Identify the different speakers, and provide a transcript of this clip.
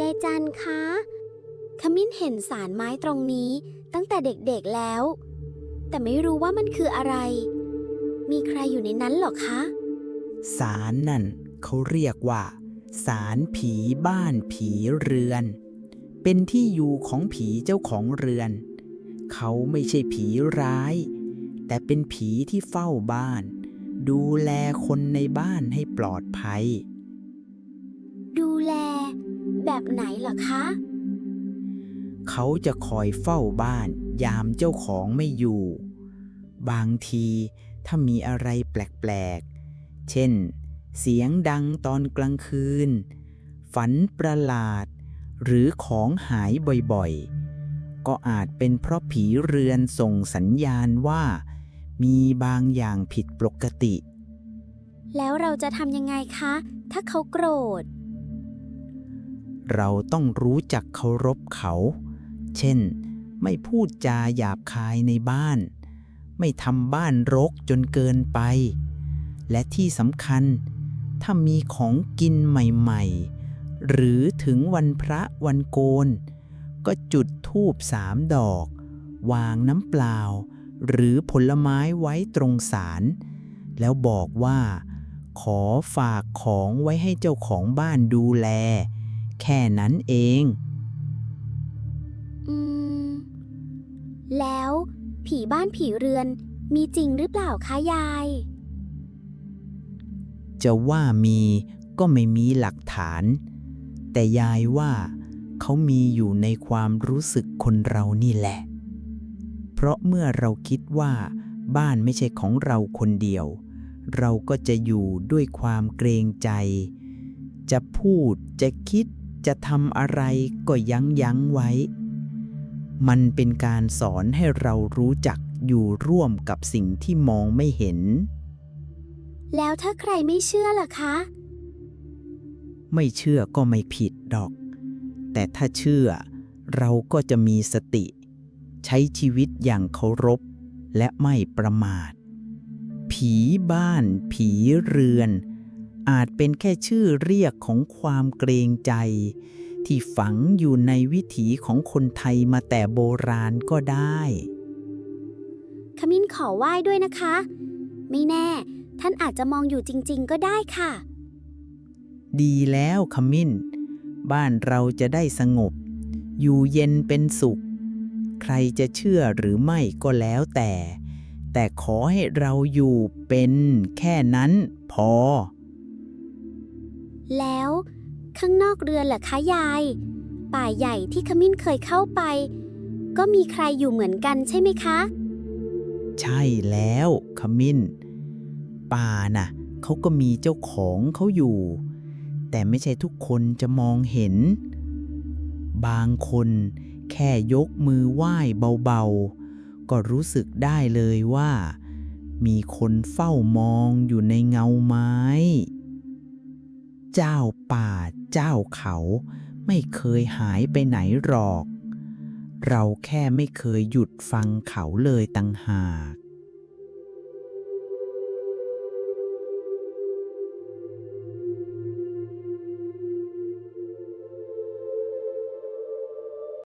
Speaker 1: ยายจันคะขมิ้นเห็นสารไม้ตรงนี้ตั้งแต่เด็กๆแล้ว แต่ไม่รู้ว่ามันคืออะไร มีใครอยู่ในนั้นหรอคะ
Speaker 2: สารนั่นเขาเรียกว่า สารผีบ้านผีเรือน เป็นที่อยู่ของผีเจ้าของเรือน เขาไม่ใช่ผีร้าย แต่เป็นผีที่เฝ้าบ้าน ดูแลคนในบ้านให้ปลอดภัย
Speaker 1: แบบไหนเหรอคะ
Speaker 2: เขาจะคอยเฝ้าบ้าน ยามเจ้าของไม่อยู่ บางทีถ้ามีอะไรแปลกๆ เช่น เสียงดังตอนกลางคืน ฝันประหลาด หรือของหายบ่อยๆ ก็อาจเป็นเพราะผีเรือนส่งสัญญาณว่า มีบางอย่างผิดปกติ
Speaker 1: แล้วเราจะทำยังไงคะ ถ้าเขาโกรธ
Speaker 2: เราต้องรู้จักเคารพเขา เช่น ไม่พูดจาหยาบคายในบ้าน ไม่ทำบ้านรกจนเกินไป และที่สำคัญ ถ้ามีของกินใหม่ๆ หรือถึงวันพระวันโกน ก็จุดธูปสามดอก วางน้ำเปล่า หรือผลไม้ไว้ตรงศาลแล้วบอกว่า ขอฝากของไว้ให้เจ้าของบ้านดูแล แค่นั้นเอง
Speaker 1: อืม แล้วผีบ้านผีเรือนมีจริงหรือเปล่าคะยาย
Speaker 2: จะว่ามีก็ไม่มีหลักฐาน แต่ยายว่าเขามีอยู่ในความรู้สึกคนเรานี่แหละ เพราะเมื่อเราคิดว่าบ้านไม่ใช่ของเราคนเดียว เราก็จะอยู่ด้วยความเกรงใจ จะพูดจะคิด จะทำอะไรก็ยั้งยั้งไว้ มันเป็นการสอนให้เรารู้จักอยู่ร่วมกับสิ่งที่มองไม่เห็น
Speaker 1: แล้วถ้าใครไม่เชื่อล่ะคะ
Speaker 2: ไม่เชื่อก็ไม่ผิดดอก แต่ถ้าเชื่อเราก็จะมีสติ ใช้ชีวิตอย่างเคารพและไม่ประมาท ผีบ้าน ผีเรือน อาจเป็นแค่ชื่อเรียกของความเกรงใจ ที่ฝังอยู่ในวิถีของคนไทยมาแต่โบราณก็ได้
Speaker 1: ขมิ้นขอไหว้ด้วยนะคะ ไม่แน่ ท่านอาจจะมองอยู่จริง ๆ ก็ได้ค่ะ
Speaker 2: ดีแล้วขมิ้น บ้านเราจะได้สงบ อยู่เย็นเป็นสุข ใครจะเชื่อหรือไม่ก็แล้วแต่ แต่ขอให้เราอยู่เป็นแค่นั้นพอ
Speaker 1: แล้ว ข้างนอกเรือนเหรอคะยาย ป่าใหญ่ที่ขมิ้นเคยเข้าไป ก็มีใครอยู่เหมือนกันใช่ไหมคะ
Speaker 2: ใช่แล้วขมิ้น ป่าน่ะเขาก็มีเจ้าของเขาอยู่ แต่ไม่ใช่ทุกคนจะมองเห็น บางคนแค่ยกมือไหว้เบาๆ ก็รู้สึกได้เลยว่า มีคนเฝ้ามองอยู่ในเงาไม้ เจ้าป่าเจ้าเขาไม่เคยหายไปไหนหรอก เราแค่ไม่เคยหยุดฟังเขาเลยตั้งหาก